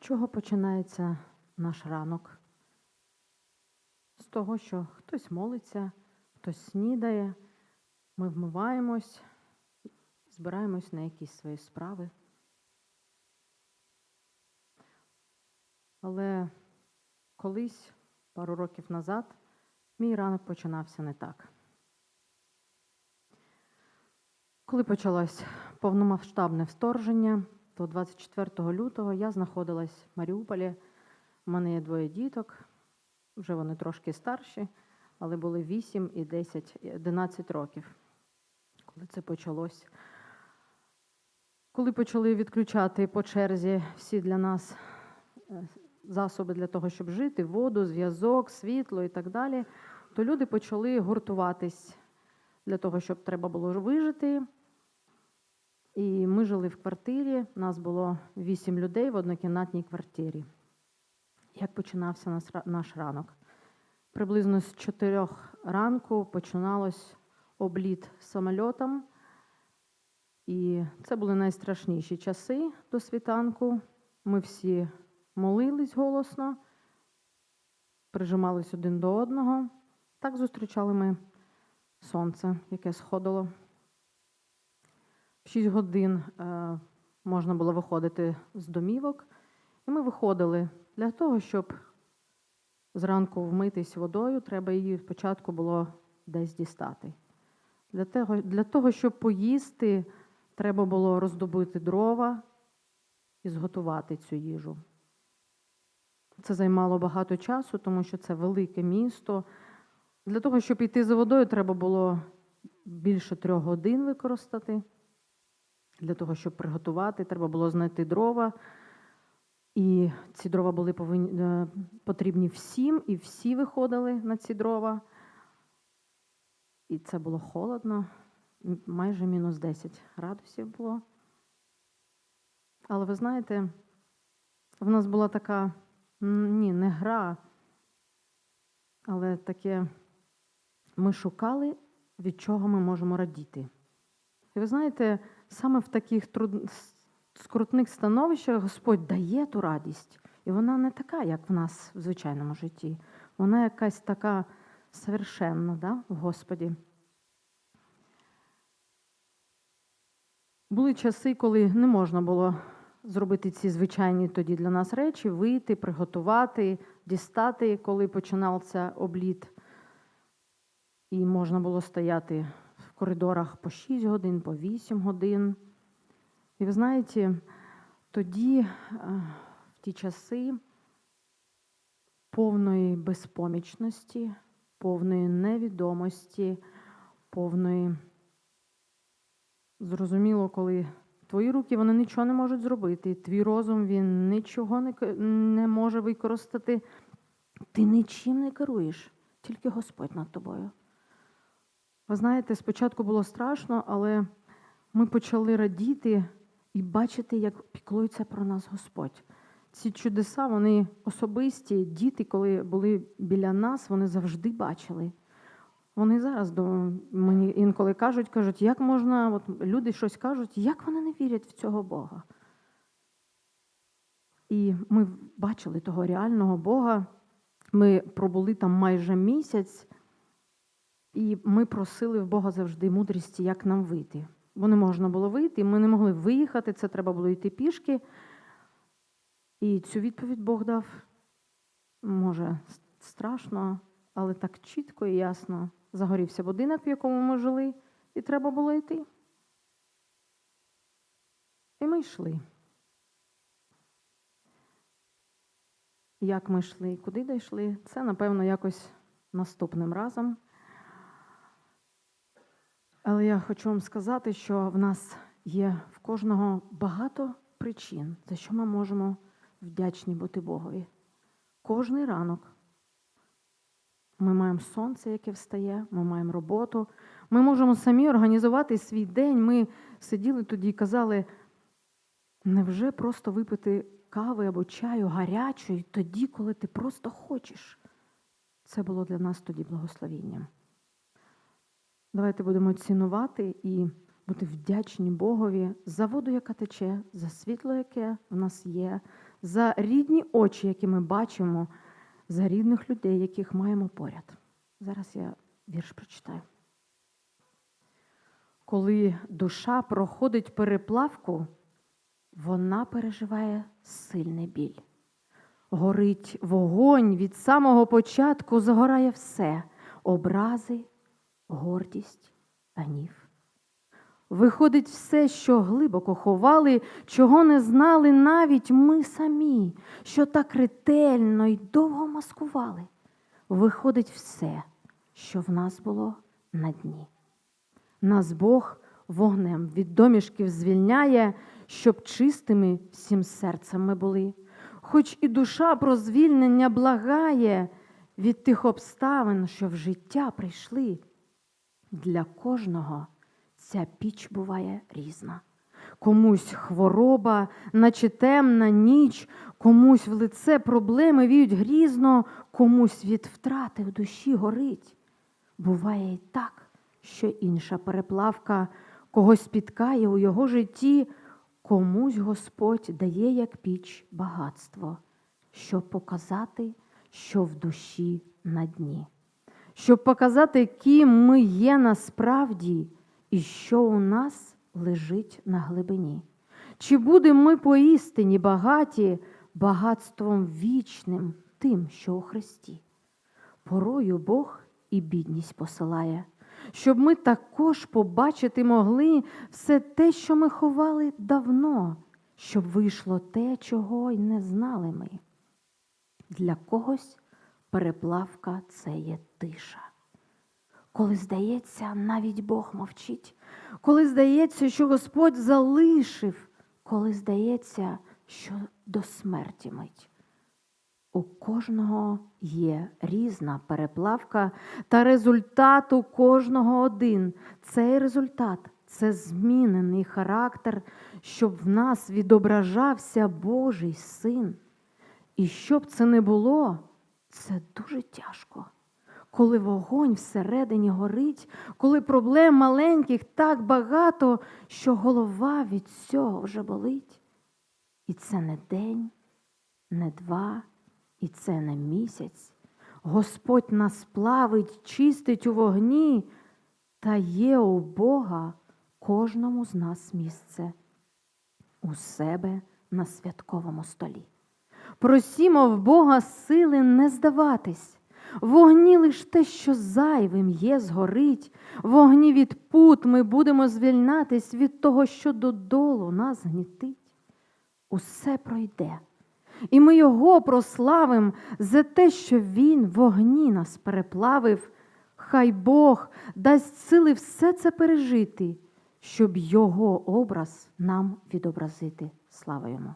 Чого починається наш ранок? З того, що хтось молиться, хтось снідає, ми вмиваємось, збираємось на якісь свої справи. Але колись, пару років назад, мій ранок починався не так. Коли почалось повномасштабне вторження, то 24 лютого я знаходилась в Маріуполі. У мене є двоє діток, вже вони трошки старші, але були 8 і 10, і 11 років, коли це почалось. Коли почали відключати по черзі всі для нас е, засоби для того, щоб жити, воду, зв'язок, світло і так далі, то люди почали гуртуватись для того, щоб треба було вижити. І ми жили в квартирі, нас було вісім людей в однокімнатній квартирі. Як починався наш ранок? Приблизно з чотирьох ранку починалось обліт самольотом. І це були найстрашніші часи до світанку. Ми всі молились голосно, прижимались один до одного. Так зустрічали ми сонце, яке сходило. В 6 годин е, можна було виходити з домівок, і ми виходили для того, щоб зранку вмитись водою, треба її спочатку було десь дістати. Для того, для того, щоб поїсти, треба було роздобути дрова і зготувати цю їжу. Це займало багато часу, тому що це велике місто. Для того, щоб йти за водою, треба було більше трьох годин використати. Для того, щоб приготувати, треба було знайти дрова. І ці дрова були е, потрібні всім, і всі виходили на ці дрова. І це було холодно, майже мінус 10 градусів було. Але ви знаєте, в нас була така, ні, не гра, але таке, ми шукали, від чого ми можемо радіти. І ви знаєте, саме в таких труд... скрутних становищах Господь дає ту радість. І вона не така, як в нас в звичайному житті. Вона якась така совершенна да, в Господі. Були часи, коли не можна було зробити ці звичайні тоді для нас речі, вийти, приготувати, дістати, коли починався обліт. І можна було стояти коридорах по 6 годин, по 8 годин. І ви знаєте, тоді, е, в ті часи повної безпомічності, повної невідомості, повної зрозуміло, коли твої руки вони нічого не можуть зробити, твій розум він нічого не, не може використати. Ти нічим не керуєш, тільки Господь над тобою. Ви знаєте, спочатку було страшно, але ми почали радіти і бачити, як піклується про нас Господь. Ці чудеса, вони особисті. Діти, коли були біля нас, вони завжди бачили. Вони зараз до мені інколи кажуть, кажуть, як можна, от люди щось кажуть, як вони не вірять в цього Бога. І ми бачили того реального Бога. Ми пробули там майже місяць, і ми просили в Бога завжди мудрості, як нам вийти. Бо не можна було вийти, ми не могли виїхати, це треба було йти пішки. І цю відповідь Бог дав, може, страшно, але так чітко і ясно. Загорівся будинок, в якому ми жили, і треба було йти. І ми йшли. Як ми йшли, куди дійшли, це, напевно, якось наступним разом. Але я хочу вам сказати, що в нас є в кожного багато причин, за що ми можемо вдячні бути Богові. Кожний ранок ми маємо сонце, яке встає, ми маємо роботу. Ми можемо самі організувати свій день. Ми сиділи тоді і казали, невже просто випити кави або чаю гарячої тоді, коли ти просто хочеш? Це було для нас тоді благословінням. Давайте будемо цінувати і бути вдячні Богові за воду, яка тече, за світло, яке в нас є, за рідні очі, які ми бачимо, за рідних людей, яких маємо поряд. Зараз я вірш прочитаю. Коли душа проходить переплавку, вона переживає сильний біль. Горить вогонь від самого початку, загорає все образи, гордість, гнів. Виходить все, що глибоко ховали, чого не знали навіть ми самі, що так ретельно й довго маскували. Виходить все, що в нас було на дні. Нас Бог вогнем від домішків звільняє, щоб чистими всім серцем ми були. Хоч і душа про звільнення благає від тих обставин, що в життя прийшли. Для кожного ця піч буває різна. Комусь хвороба, наче темна ніч, комусь в лице проблеми віють грізно, комусь від втрати в душі горить. Буває і так, що інша переплавка когось спіткає у його житті, комусь Господь дає як піч багатство, щоб показати, що в душі на дні, щоб показати, ким ми є насправді і що у нас лежить на глибині. Чи будемо ми поістині багаті багатством вічним, тим, що у Христі? Порою Бог і бідність посилає, щоб ми також побачити могли все те, що ми ховали давно, щоб вийшло те, чого й не знали ми. Для когось переплавка це є тиша. Коли здається, навіть Бог мовчить, коли здається, що Господь залишив, коли здається, що до смерті мить. У кожного є різна переплавка, та результат у кожного один. Цей результат це змінений характер, щоб в нас відображався Божий син. І щоб це не було, це дуже тяжко. Коли вогонь всередині горить, коли проблем маленьких так багато, що голова від цього вже болить. І це не день, не два, і це не місяць. Господь нас плавить, чистить у вогні, та є у Бога кожному з нас місце у себе на святковому столі. Просімо в Бога сили не здаватись. Вогні лиш те, що зайвим є, згорить, вогні від пут ми будемо звільнатись від того, що додолу нас гнітить. Усе пройде, і ми його прославим за те, що Він вогні нас переплавив. Хай Бог дасть сили все це пережити, щоб Його образ нам відобразити. Слава йому!